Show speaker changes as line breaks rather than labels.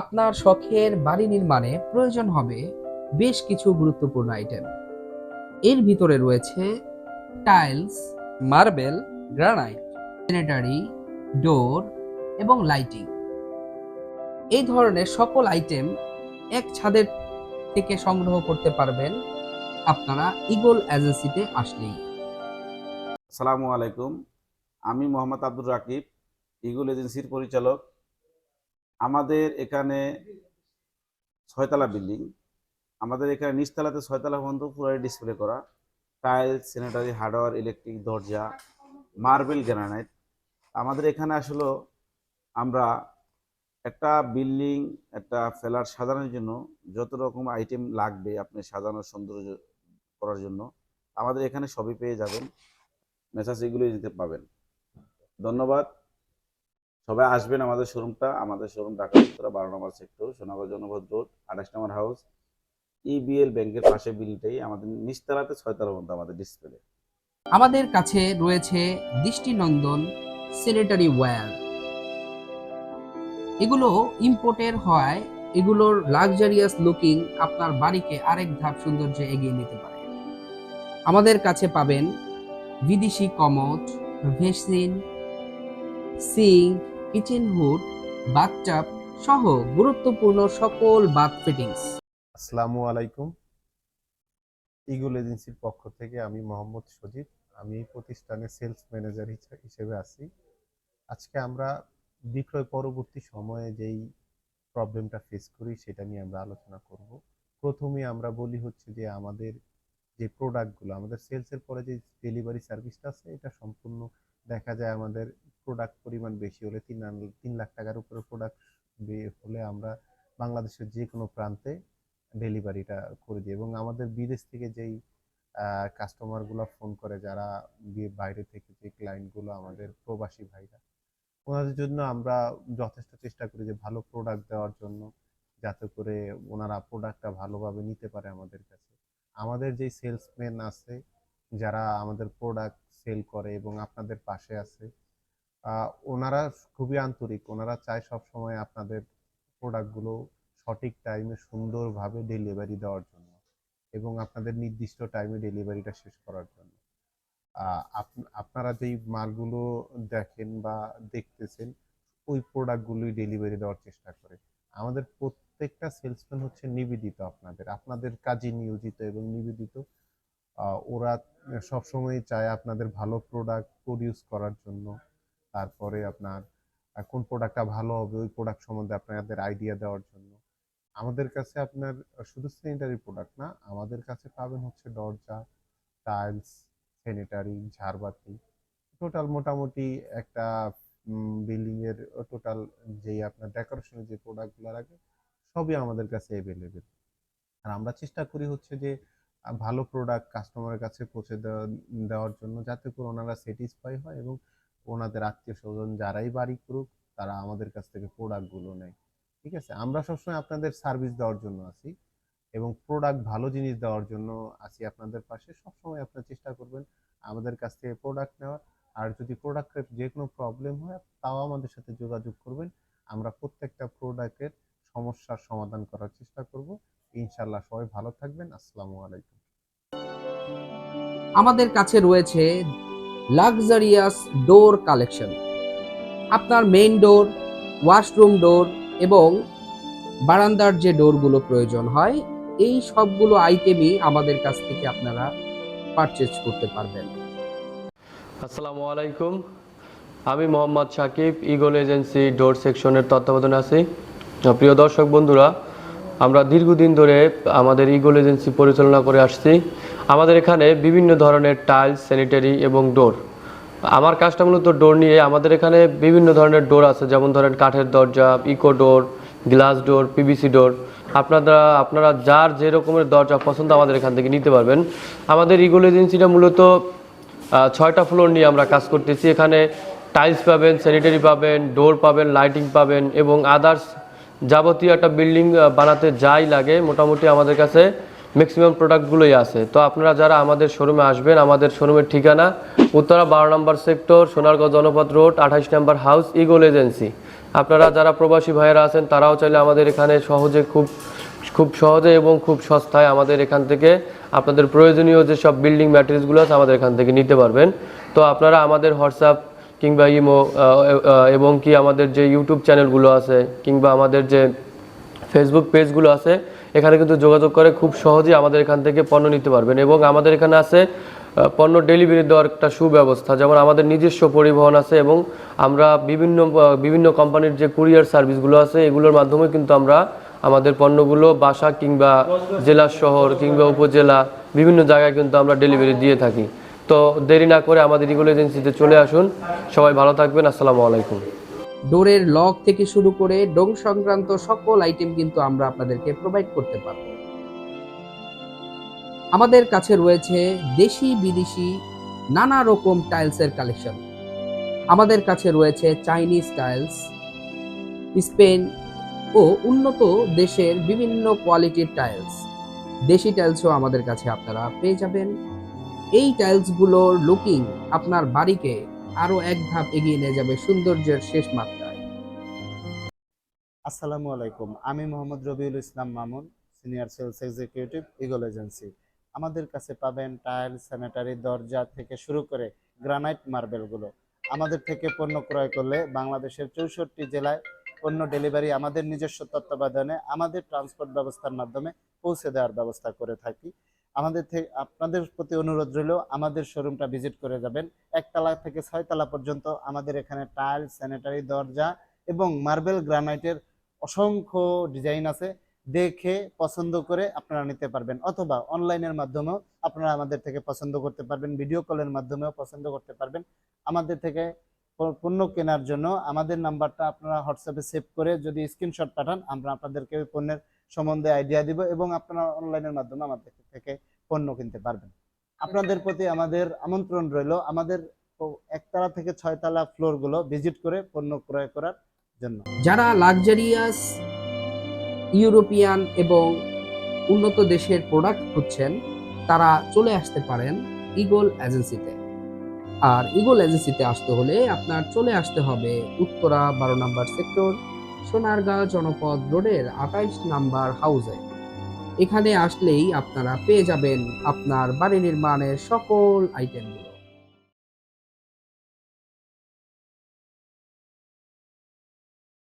আপনার শখের বাড়ি নির্মাণে প্রয়োজন হবে বেশ কিছু গুরুত্বপূর্ণ আইটেম এর ভিতরে রয়েছে tiles marble granite sanitary door এবং লাইটিং এই ধরনের সকল আইটেম এক ছাদের থেকে সংগ্রহ করতে পারবেন আপনারা ইগল এজেন্সিতে আসলেই।
আসসালামু আলাইকুম, আমি মোহাম্মদ আব্দুর রাকিব ইগুল এজেন্সির পরিচালক। আমাদের এখানে ছয়তলা বিল্ডিং, আমাদের এখানে নিচতলাতে ছয়তলা পর্যন্ত পুরোই ডিসপ্লে করা। টাইলস স্যানিটারি হার্ডওয়ার ইলেকট্রিক দরজা মার্বেল গ্রানাইট আমাদের এখানে আসলে আমরা একটা বিল্ডিং, একটা ফেলার সাজানোর জন্য যত রকম আইটেম লাগবে আপনি সাজানোর সৌন্দর্য করার জন্য, আমাদের এখানে সবই পেয়ে যাবেন। মেসাজ এগুলোই দিতে পাবেন। ধন্যবাদ। সবাই আসবেন আমাদের শোরুমটা, আমাদের শোরুম ঢাকা উত্তরা, বারো নম্বর সেক্টর, সোনাগর জনপদ রোড, আঠাশ নম্বর হাউস। ইবিএল ব্যাংকের পাশে বিলটাই আমাদের নিচতলাতে ছয়তলার মধ্যে আমাদের ডিসপ্লে
আমাদের কাছে রয়েছে দৃষ্টিনন্দন স্যানিটারি ওয়্যার এগুলো ইম্পোর্টের হয়, এগুলোর লাক্সারিয়াস লুকিং আপনার বাড়িকে আরেক ধাপ সৌন্দর্যে এগিয়ে নিতে পারে। আমাদের কাছে পাবেন বিদেশি commode, basin, sink kitchen hood, bathtub সহ গুরুত্বপূর্ণ সকল বাথ ফিটিংস।
আসসালামু আলাইকুম। ইগুল এজেন্সির পক্ষ থেকে আমি মোহাম্মদ সজিব। আমি প্রতিষ্ঠানে সেলস ম্যানেজার হিসেবে আছি। আজকে আমরা বিক্রয় পরবর্তী সময়ে যেই প্রবলেমটা ফেস করি সেটা নিয়ে আমরা আলোচনা করব। প্রথমে আমরা বলি হচ্ছে যে আমাদের যে প্রোডাক্টগুলো আমাদের সেলসের পরে যে ডেলিভারি সার্ভিসটা আছে, এটা সম্পূর্ণ দেখা যায় আমাদের প্রোডাক্ট পরিমাণ বেশি হলে তিন তিন লাখ টাকার উপরে প্রোডাক্ট হলে আমরা বাংলাদেশের যে কোনো প্রান্তে ডেলিভারিটা করে দিই। এবং আমাদের বিদেশ থেকে যেই কাস্টমারগুলো ফোন করে যারা বাইরে থেকে যে ক্লায়েন্টগুলো আমাদের প্রবাসী ভাইরা, ওনাদের জন্য আমরা যথেষ্ট চেষ্টা করি যে ভালো প্রোডাক্ট দেওয়ার জন্য, যাতে করে ওনারা প্রোডাক্টটা ভালোভাবে নিতে পারে আমাদের কাছে। আমাদের যেই সেলসম্যান আছে, যারা আমাদের প্রোডাক্ট সেল করে এবং আপনাদের পাশে আছে ওনারা খুবই আন্তরিক। ওনারা চায় সব সময় আপনাদের প্রোডাক্টগুলো সঠিক টাইমে সুন্দরভাবে ডেলিভারি দেওয়ার জন্য এবং আপনাদের নির্দিষ্ট টাইমে ডেলিভারিটা শেষ করার জন্য। আপনারা যেই মালগুলো দেখেন বা দেখতেছেন, ওই প্রোডাক্টগুলোই ডেলিভারি দেওয়ার চেষ্টা করে। আমাদের প্রত্যেকটা সেলসম্যান হচ্ছে নিবেদিত আপনাদের। আপনাদের কাজে নিয়োজিত এবং নিবেদিত। ওরা সবসময় চায় আপনাদের ভালো প্রোডাক্ট প্রডিউস করার জন্য। তারপরে আপনার কোন প্রোডাক্টটা ভালো হবে, ওই প্রোডাক্ট সম্বন্ধে আপনাদের আইডিয়া দেওয়ার জন্য। আমাদের কাছে আপনার শুধু স্যানিটারি প্রোডাক্ট না, আমাদের কাছে পাবেন হচ্ছে দরজা টাইলস স্যানিটারি ঝাড়বাতি। টোটাল মোটামুটি একটা বিল্ডিং এর টোটাল যেই আপনার ডেকোরেশনের যে প্রোডাক্টগুলো লাগে, সবই আমাদের কাছে অ্যাভেলেবেল আর আমরা চেষ্টা করি হচ্ছে যে ভালো প্রোডাক্ট কাস্টমারের কাছে পৌঁছে দেওয়া, দেওয়ার জন্য, যাতে করে ওনারা স্যাটিসফাই হয় এবং ওনাদের আত্মীয় স্বজন যারাই বাড়ি করুক, তারা আমাদের কাছ থেকে প্রোডাক্টগুলো নেয়। ঠিক আছে? আমরা সবসময় আপনাদের সার্ভিস দেওয়ার জন্য আছি এবং প্রোডাক্ট ভালো জিনিস দেওয়ার জন্য আছি আপনাদের পাশে। সবসময় আপনার চেষ্টা করবেন আমাদের কাছ থেকে প্রোডাক্ট নেওয়ার। আর যদি প্রোডাক্টের যে কোনো প্রবলেম হয়, তাও আমাদের সাথে যোগাযোগ করবেন। আমরা প্রত্যেকটা প্রোডাক্টের সমস্যার সমাধান করার চেষ্টা করব। ইনশাল্লাহ সবাই ভালো থাকবেন। আসসালামু আলাইকুম।
আমাদের কাছে রয়েছে লাক্সারিয়াস ডোর কালেকশন আপনার মেইন ডোর ওয়াশরুম ডোর এবং বারান্দার যে ডোরগুলো প্রয়োজন হয়, এই সবগুলো আইটেমই আমাদের কাছ থেকে আপনারা পারচেজ করতে পারবেন।
আসসালামু আলাইকুম। আমি Mohammad Sakib Eagle agency door সেকশনের তত্ত্বাবধানে আছি। প্রিয় দর্শক বন্ধুরা, আমরা দীর্ঘদিন ধরে আমাদের ইগল এজেন্সি পরিচালনা করে আসছি। আমাদের এখানে বিভিন্ন ধরনের টাইলস, স্যানিটারি এবং ডোর। আমার কাজটা মূলত ডোর নিয়ে, আমাদের এখানে বিভিন্ন ধরনের ডোর আছে, যেমন ধরেন কাঠের দরজা, eco door, glass door, PVC door. আপনারা আপনারা যার যে রকমের দরজা পছন্দ আমাদের এখান থেকে নিতে পারবেন। আমাদের ইগল এজেন্সিটা মূলত ছয়টা ফ্লোর নিয়ে আমরা কাজ করতেছি। এখানে টাইলস পাবেন, স্যানিটারি পাবেন, ডোর পাবেন, লাইটিং পাবেন এবং আদার্স যাবতীয় একটা বিল্ডিং বানাতে যাই লাগে, মোটামুটি আমাদের কাছে ম্যাক্সিমাম প্রোডাক্টগুলোই আছে। তো আপনারা যারা আমাদের শোরুমে আসবেন, আমাদের শোরুমের ঠিকানা উত্তরা বারো নম্বর সেক্টর, সোনারগাঁও জনপদ রোড, আঠাশ নম্বর হাউস ইগল এজেন্সি আপনারা যারা প্রবাসী ভাইয়েরা আছেন, তারাও চাইলে আমাদের এখানে সহজে খুব খুব সহজে এবং খুব সস্তায় আমাদের এখান থেকে আপনাদের প্রয়োজনীয় যেসব বিল্ডিং ম্যাটেরিয়ালসগুলো আছে, আমাদের এখান থেকে নিতে পারবেন। তো আপনারা আমাদের হোয়াটসঅ্যাপ কিংবা ইমো এবং কি আমাদের যে ইউটিউব চ্যানেলগুলো আছে, কিংবা আমাদের যে ফেসবুক পেজগুলো আছে এখানে কিন্তু যোগাযোগ করে খুব সহজেই আমাদের এখান থেকে পণ্য নিতে পারবেন এবং আমাদের এখানে আছে পণ্য ডেলিভারি দেওয়ার একটা সুব্যবস্থা, যেমন আমাদের নিজস্ব পরিবহন আছে এবং আমরা বিভিন্ন বিভিন্ন কোম্পানির যে কুরিয়ার সার্ভিসগুলো আছে, এগুলোর মাধ্যমে কিন্তু আমরা আমাদের পণ্যগুলো বাসা কিংবা জেলা শহর কিংবা উপজেলা বিভিন্ন জায়গায় কিন্তু আমরা ডেলিভারি দিয়ে থাকি। তো দেরি না করে আমাদের ইগুলো এজেন্সিতে চলে আসুন। সবাই ভালো থাকবেন। আসসালামু আলাইকুম।
ডোরের লক থেকে শুরু করে ডোং সংক্রান্ত সকল আইটেম কিন্তু আমরা আপনাদেরকে প্রোভাইড করতে পারব। আমাদের কাছে রয়েছে দেশি বিদেশি নানা রকম টাইলসের কালেকশন আমাদের কাছে রয়েছে চাইনিজ টাইলস স্পেন ও উন্নত দেশের বিভিন্ন কোয়ালিটির টাইলস দেশি টাইলসও আমাদের কাছে আপনারা পেয়ে যাবেন। এই টাইলসগুলোর লুকিং আপনার বাড়িকে আরও এক ধাপ এগিয়ে নিয়ে যাবে সৌন্দর্যের শেষ মাত্রায়।
আসসালামু আলাইকুম, আমি Mohammad Rabiul Islam Mamun, senior sales executive, Eagle agency. আমাদের কাছে পাবেন টাইল, স্যানিটারি, দরজা থেকে শুরু করে গ্রানাইট মার্বেলগুলো। আমাদের থেকে পণ্য ক্রয় করলে বাংলাদেশের চৌষট্টি জেলায় পণ্য ডেলিভারি আমাদের নিজস্ব তত্ত্বাবধানে আমাদের ট্রান্সপোর্ট ব্যবস্থার মাধ্যমে পৌঁছে দেওয়ার ব্যবস্থা করে থাকি। আমাদের থেকে আপনাদের প্রতি অনুরোধ রইল, আমাদের শোরুমটা ভিজিট করে যাবেন। একতলা থেকে ছয়তলা পর্যন্ত আমাদের এখানে টাইল স্যানিটারি দরজা এবং মার্বেল গ্রানাইটের অসংখ্য ডিজাইন আছে। দেখে, পছন্দ করে আপনারা নিতে পারবেন অথবা অনলাইনের মাধ্যমেও আপনারা আমাদের থেকে পছন্দ করতে পারবেন ভিডিও কলের মাধ্যমেও পছন্দ করতে পারবেন। আমাদের থেকে পণ্য কেনার জন্য আমাদের নাম্বারটা আপনারা হোয়াটসঅ্যাপে সেভ করে যদি স্ক্রিনশট পাঠান, আমরা আপনাদেরকে ওই পণ্যের সম্বন্ধে আইডিয়া দিব এবং আপনারা অনলাইনের মাধ্যমে আমাদের থেকে পণ্য কিনতে পারবেন। আপনাদের প্রতি আমাদের আমন্ত্রণ রইল আমাদের একতলা থেকে ছয়তলা ফ্লোরগুলো ভিজিট করে পণ্য ক্রয় করার জন্য।
যারা লাক্সারিয়াস ইউরোপিয়ান এবং উন্নত দেশের প্রোডাক্ট খুঁজছেন, তারা চলে আসতে পারেন ইগল এজেন্সিতে। আর ইগল এজেন্সিতে আসতে হলে আপনার চলে আসতে হবে উত্তরা বারো নম্বর সেক্টর সোনারগাঁও জনপদ রোডের আঠাইশ নাম্বার হাউসে এখানে আসলেই আপনারা পেয়ে যাবেন আপনার বাড়ি নির্মাণের সকল আইটেমগুলো